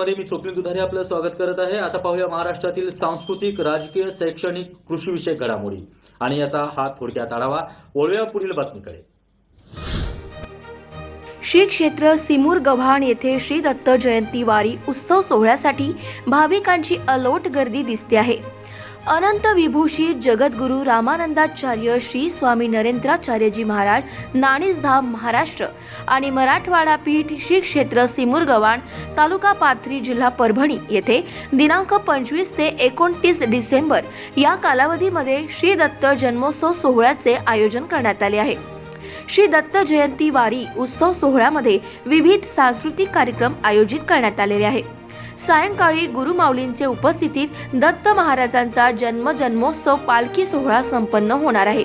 मध्ये मी स्वप्नील दुधारे आपलं स्वागत करत आहे. आता पाहूया महाराष्ट्रातील सांस्कृतिक राजकीय शैक्षणिक कृषीविषयक घडामोडी. आणि याचा हा थोडक्यात आढावा वळूया पुढील बातमीकडे. श्री क्षेत्र सिमूर गव्हाण येथे श्री दत्त जयंती वारी उत्सव सोहळ्यासाठी भाविकांची अलोट गर्दी दिसते आहे. अनंत विभूषित जगद्गुरू रामानंदाचार्य श्री स्वामी नरेंद्राचार्यजी महाराज नाणीसधाम महाराष्ट्र आणि मराठवाडा पीठ श्री क्षेत्र सिमूर गव्हाण तालुका पाथरी जिल्हा परभणी येथे दिनांक पंचवीस ते एकोणतीस डिसेंबर या कालावधीमध्ये श्री दत्त जन्मोत्सव सोहळ्याचे आयोजन करण्यात आले आहे. श्री दत्त जयंती वारी उत्सव सोहळ्यामध्ये विविध सांस्कृतिक कार्यक्रम आयोजित करण्यात आलेले आहे. सायंकाळी गुरुमाऊलींचे उपस्थितीत दत्त महाराजांचा जन्म जन्मोत्सव पालखी सोहळा संपन्न होणार आहे.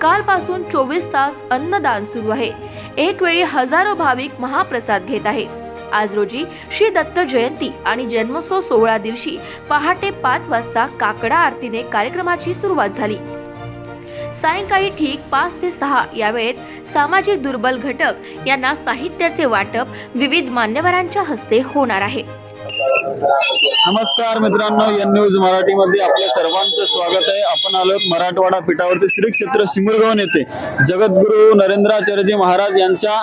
कालपासून चोवीस तास अन्नदान सुरू आहे. एक वेळी हजारो भाविक महाप्रसाद घेत आहे. आज रोजी श्री दत्त जयंती आणि जन्मोत्सव सोहळा दिवशी पहाटे पाच वाजता काकडा आरतीने कार्यक्रमाची सुरुवात झाली. सायंकाळी ठीक पाच ते सहा या वेळेत सामाजिक दुर्बल घटक यांना साहित्याचे वाटप विविध मान्यवरांच्या हस्ते होणार आहे. नमस्कार मित्रांनो एन न्यूज मराठीमध्ये आपल्या सर्वांचं स्वागत आहे. आपण आलो मराठवाडा पीठावरती. श्री क्षेत्र सिमरगावन येथे. जगद्गुरु नरेंद्राचार्यजी महाराज यांच्या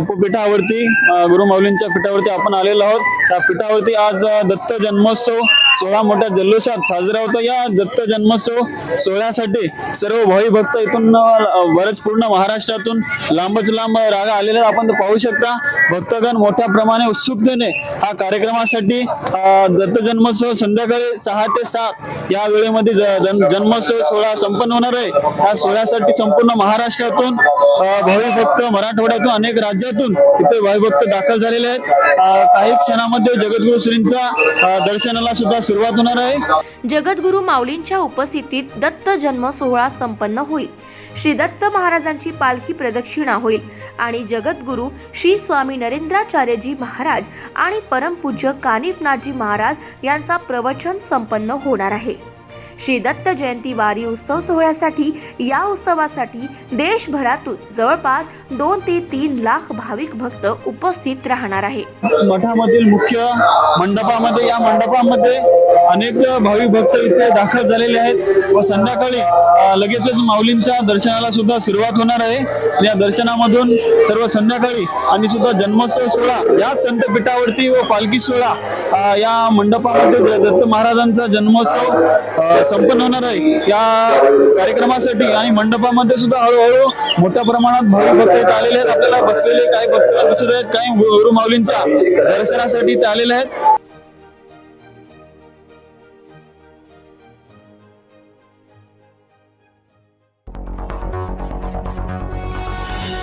उपपीठावरती गुरुमौलींच्या पीठावरती आपण आलेलो आहोत. त्या पीठावरती आज दत्त जन्मोत्सव सोहळा मोठ्या जल्लोषात साजरा होतो. या दत्त जन्मोत्सव सोहळ्यासाठी सर्व भावी भक्त इथून अ, बरेच पूर्ण महाराष्ट्रातून लांबच लांब रागा आलेले आपण पाहू शकता भक्तगण मोठ्या प्रमाणे उत्सुकतेने हा कार्यक्रमासाठी दत्त जन्मोत्सव संध्याकाळी सहा ते सात या वेळेमध्ये ज- जन्मोत्सव सोहळा संपन्न होणार आहे. या सोहळ्यासाठी संपूर्ण महाराष्ट्रातून भावी भक्त मराठवाड्यातून अनेक राज्यातून इथे भावी भक्त दाखल झालेले आहेत. काही क्षणामध्ये जगद्गुरु श्रींचा दर्शनाला सुद्धा सुरुवात होणार आहे. जगद्गुरु माऊलींच्या उपस्थितीत दत्त जन्म सोहळा संपन्न होईल. श्री दत्त महाराजांची पालखी प्रदक्षिणा होईल आणि जगद्गुरु श्री स्वामी नरेंद्राचार्यजी महाराज आणि परमपूज्य कानिफनाथजी महाराज यांचा प्रवचन संपन्न होणार आहे. श्री दत्त जयंती वारी उत्सव सोहळ्यासाठी या उत्सवासाठी देशभरातून जवळपास दोन ते तीन लाख भाविक भक्त उपस्थित राहणार आहे. मठामधील मुख्य मंडपामध्ये या मंडपामध्ये अनेक भाविक भक्त इथे दाखल झालेले आहेत व संध्याकाळी लगेचच माऊलींच्या दर्शनाला सुद्धा सुरुवात होणार आहे. या दर्शनामधून सर्व संध्याकाळी आणि सुद्धा जन्मोत्सव सोहळा या संतपीठावरती व पालखी सोहळा या मंडपामध्ये दत्त महाराजांचा जन्मोत्सव संपन्न होणार आहे. या कार्यक्रमासाठी आणि मंडपामध्ये सुद्धा हळूहळू मोठ्या प्रमाणात भाविक भक्त इथे आलेले आहेत. आपल्याला बसलेले काही भक्त दिसत आहेत काही गुरु माऊलींच्या दर्शनासाठी इथे आलेले आहेत.